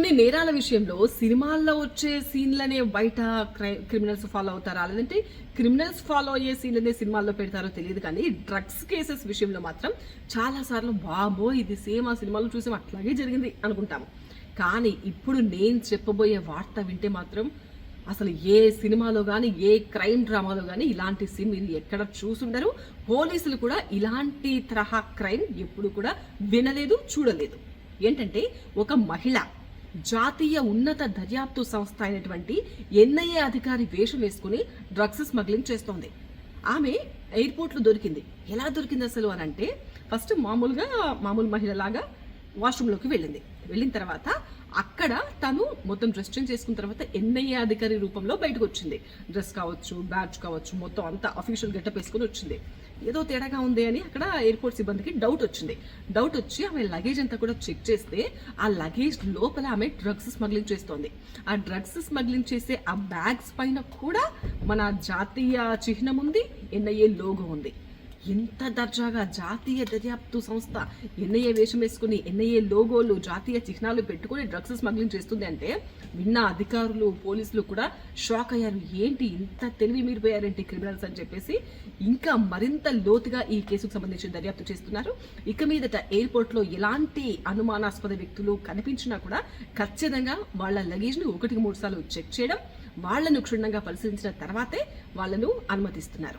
కొన్ని నేరాల విషయంలో సినిమాల్లో వచ్చే సీన్లనే బయట క్రిమినల్స్ ఫాలో అవుతారా? లేదంటే క్రిమినల్స్ ఫాలో అయ్యే సీన్లనే సినిమాల్లో పెడతారో తెలియదు కానీ డ్రగ్స్ కేసెస్ విషయంలో మాత్రం చాలా సార్లు బాబో ఇది సేమ్ ఆ సినిమాలో చూసాం అట్లాగే జరిగింది అనుకుంటాము. కానీ ఇప్పుడు నేను చెప్పబోయే వార్త వింటే మాత్రం అసలు ఏ సినిమాలో కానీ ఏ క్రైమ్ డ్రామాలో కానీ ఇలాంటి సీన్ మీరు ఎక్కడ చూసుండరు. పోలీసులు కూడా ఇలాంటి తరహా క్రైమ్ ఎప్పుడు కూడా వినలేదు చూడలేదు. ఏంటంటే ఒక మహిళ జాతీయ ఉన్నత దర్యాప్తు సంస్థ అయినటువంటి ఎన్ఐఏ అధికారి వేషం వేసుకుని డ్రగ్స్ స్మగ్లింగ్ చేస్తోంది. ఆమె ఎయిర్పోర్ట్లో దొరికింది. ఎలా దొరికింది అసలు అని అంటే ఫస్ట్ మామూలుగా మామూలు మహిళలాగా వాష్రూమ్లోకి వెళ్ళింది. వెళ్ళిన తర్వాత అక్కడ తను మొత్తం డ్రెస్ చేంజ్ చేసుకున్న తర్వాత ఎన్ఐఏ అధికారి రూపంలో బయటకు వచ్చింది డ్రెస్ కావచ్చు బ్యాడ్జ్ కావచ్చు మొత్తం అంతా అఫీషియల్ గెటప్ వేసుకొని వచ్చింది. ఏదో తేడాగా ఉంది అని అక్కడ ఎయిర్పోర్ట్ సిబ్బందికి డౌట్ వచ్చింది. డౌట్ వచ్చి ఆమె లగేజ్ అంతా కూడా చెక్ చేస్తే ఆ లగేజ్ లోపల ఆమె డ్రగ్స్ స్మగ్లింగ్ చేస్తోంది. ఆ డ్రగ్స్ స్మగ్లింగ్ చేసే ఆ బ్యాగ్స్ పైన కూడా మన జాతీయ చిహ్నం ఉంది ఎన్ఐఏ లోగో ఉంది. ఇంత దర్జాగా జాతీయ దర్యాప్తు సంస్థ ఎన్ఐఏ వేషం వేసుకుని ఎన్ఐఏ లోగోలు జాతీయ చిహ్నాలు పెట్టుకుని డ్రగ్స్ స్మగ్లింగ్ చేస్తుంది అంటే విన్న అధికారులు పోలీసులు కూడా షాక్ అయ్యారు. ఏంటి ఇంత తెలివి మీరిపోయారేంటి క్రిమినల్స్ అని చెప్పేసి ఇంకా మరింత లోతుగా ఈ కేసుకు సంబంధించి దర్యాప్తు చేస్తున్నారు. ఇక మీదట ఎయిర్పోర్ట్లో ఎలాంటి అనుమానాస్పద వ్యక్తులు కనిపించినా కూడా ఖచ్చితంగా వాళ్ళ లగేజ్ను ఒకటికి మూడు సార్లు చెక్ చేయడం వాళ్ళను క్షుణ్ణంగా పరిశీలించిన తర్వాతే వాళ్ళను అనుమతిస్తున్నారు.